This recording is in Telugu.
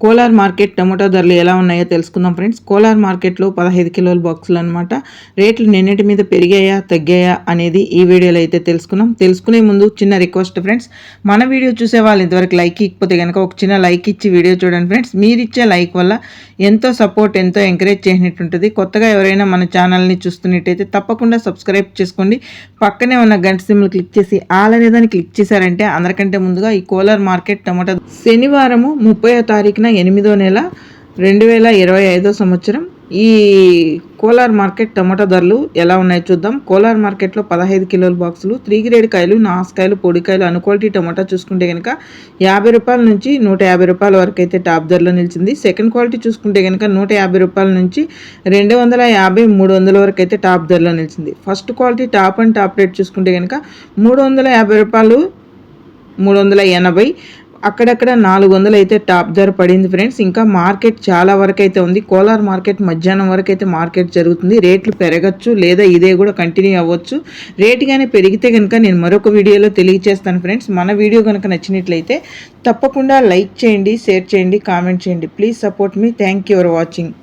కోలార్ మార్కెట్ టమోటా ధరలు ఎలా ఉన్నాయో తెలుసుకుందాం ఫ్రెండ్స్. కోలార్ మార్కెట్లో పదహైదు కిలోల బాక్సులు అనమాట రేట్లు నిన్నటి మీద పెరిగాయా తగ్గాయా అనేది ఈ వీడియోలో అయితే తెలుసుకున్నాం తెలుసుకునే ముందు చిన్న రిక్వెస్ట్ ఫ్రెండ్స్. మన వీడియో చూసే వాళ్ళు ఇంతవరకు లైక్ ఇకపోతే కనుక ఒక చిన్న లైక్ ఇచ్చి వీడియో చూడండి ఫ్రెండ్స్. మీరు ఇచ్చే లైక్ వల్ల ఎంతో సపోర్ట్ ఎంతో ఎంకరేజ్ చేసినట్టు ఉంటుంది. కొత్తగా ఎవరైనా మన ఛానల్ని చూస్తున్నట్టయితే తప్పకుండా సబ్స్క్రైబ్ చేసుకోండి. పక్కనే ఉన్న గంట సిమ్లు క్లిక్ చేసి ఆల్ క్లిక్ చేశారంటే అందరికంటే ముందుగా ఈ కోలార్ మార్కెట్ టమాటా శనివారము ముప్పై తారీఖున ఎనిమిదో నెల రెండు వేల ఇరవై ఐదో సంవత్సరం ఈ కోలార్ మార్కెట్ టమాటా ధరలు ఎలా ఉన్నాయో చూద్దాం. కోలార్ మార్కెట్లో పదహైదు కిలోల బాక్సులు త్రీ గ్రేడ్ కాయలు నాసుకాయలు పొడికాయలు అను క్వాలిటీ టమాటా చూసుకుంటే కనుక యాభై రూపాయల నుంచి నూట యాభై రూపాయల వరకు అయితే టాప్ ధరలో నిలిచింది. సెకండ్ క్వాలిటీ చూసుకుంటే కనుక నూట యాభై రూపాయల నుంచి రెండు వందల యాభై మూడు వందల వరకు అయితే టాప్ ధరలో నిలిచింది. First quality top and top rate చూసుకుంటే కనుక మూడు వందల యాభై రూపాయలు మూడు వందల ఎనభై అక్కడక్కడ నాలుగు వందలు అయితే టాప్ ధర పడింది ఫ్రెండ్స్. ఇంకా మార్కెట్ చాలా వరకు అయితే ఉంది. కోలార్ మార్కెట్ మధ్యాహ్నం వరకు అయితే మార్కెట్ జరుగుతుంది. రేట్లు పెరగచ్చు లేదా ఇదే కూడా కంటిన్యూ అవ్వచ్చు. రేట్ కానీ పెరిగితే కనుక నేను మరొక వీడియోలో తెలియజేస్తాను ఫ్రెండ్స్. మన వీడియో కనుక నచ్చినట్లయితే తప్పకుండా లైక్ చేయండి షేర్ చేయండి కామెంట్ చేయండి. Please support me. Thank you for watching.